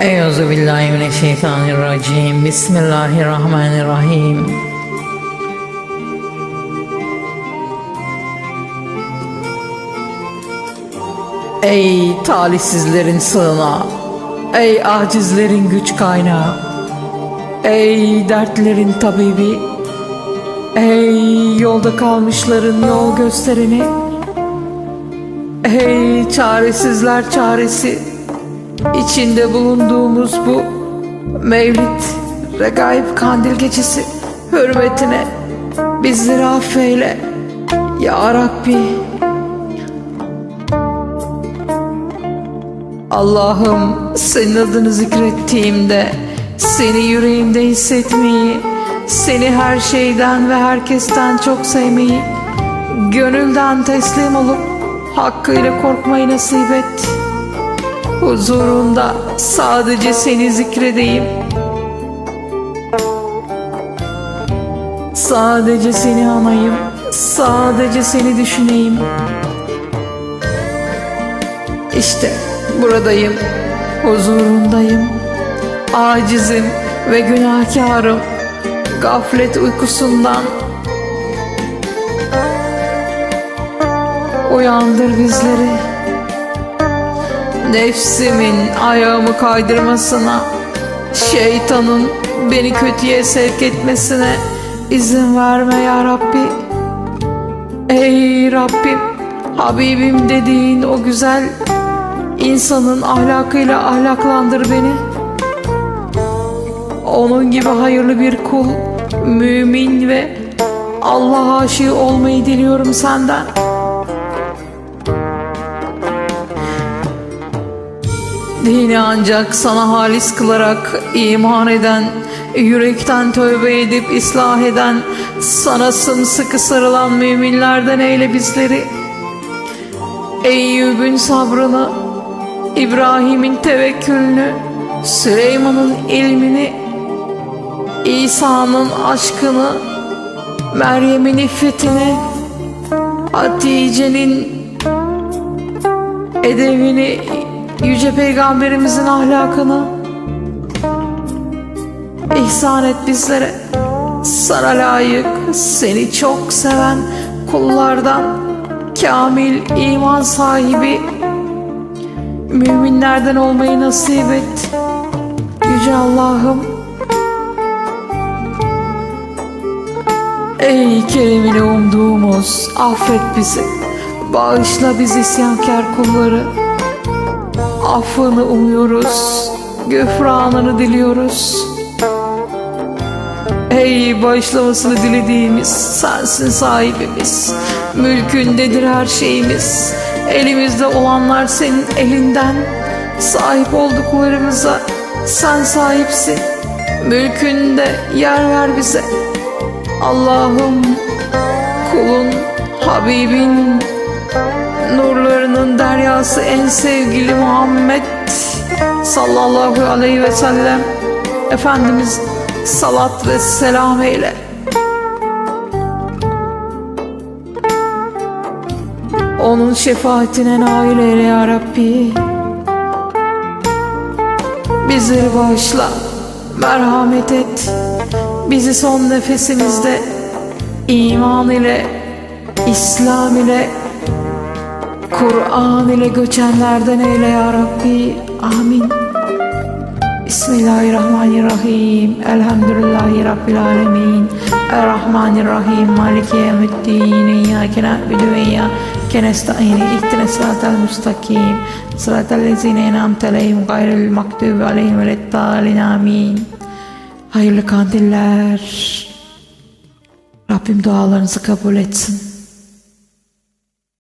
Euzu billahi mineşşeytanirracim. Bismillahirrahmanirrahim. Ey talihsizlerin sığınağı, ey acizlerin güç kaynağı, ey dertlerin tabibi, ey yolda kalmışların yol göstereni, ey çaresizler çaresi, içinde bulunduğumuz bu Mevlid Regaib Kandil Gecesi hürmetine bizleri affeyle Ya Rabbi. Allah'ım senin adını zikrettiğimde seni yüreğimde hissetmeyi, seni her şeyden ve herkesten çok sevmeyi, gönülden teslim olup hakkıyla korkmayı nasip et. Huzurunda sadece seni zikredeyim. Sadece seni anayım, sadece seni düşüneyim. İşte buradayım, huzurundayım. Acizim ve günahkarım. Gaflet uykusundan uyandır bizleri. Nefsimin ayağımı kaydırmasına, şeytanın beni kötüye sevk etmesine izin verme ya Rabbi. Ey Rabbim, Habibim dediğin o güzel insanın ahlakıyla ahlaklandır beni. Onun gibi hayırlı bir kul, mümin ve Allah'a aşığı olmayı diliyorum senden. Dini ancak sana halis kılarak iman eden, yürekten tövbe edip ıslah eden, sana sımsıkı sarılan müminlerden eyle bizleri. Eyyub'un sabrını, İbrahim'in tevekkülünü, Süleyman'ın ilmini, İsa'nın aşkını, Meryem'in iffetini, Hatice'nin edebini, Yüce Peygamberimizin ahlakını ihsan et bizlere. Sana layık, seni çok seven kullardan kamil iman sahibi müminlerden olmayı nasip et. Yüce Allah'ım Ey kerimini umduğumuz affet bizi. Bağışla biz isyankar kulları. Affını umuyoruz. Güfranını diliyoruz. Ey bağışlamasını dilediğimiz sensin sahibimiz. Mülkündedir her şeyimiz. Elimizde olanlar senin elinden. Sahip olduklarımıza sen sahipsin. Mülkünde yer ver bize. Allah'ım kulun, Habibin, nurlarının deryası en sevgili Muhammed sallallahu aleyhi ve sellem Efendimiz salat ve selam eyle. Onun şefaatine nail eyle ya Rabbi. Bizleri bağışla, merhamet et. Bizi son nefesimizde iman ile, İslam ile, Kur'an ile göçenlerden eyle ya Rabbi. Amin. Bismillahirrahmanirrahim. Elhamdülillahi Rabbil alemin. Errahmanirrahim. Maliki yevmiddin. İyyâke na'budu ve iyyâke nesta'in. İhdina sıratal mustakim. Sıratal lezine en'amte aleyhim gayril maktubi aleyhim veleddâlin. Amin. Hayırlı kandiller. Rabbim dualarınızı kabul etsin.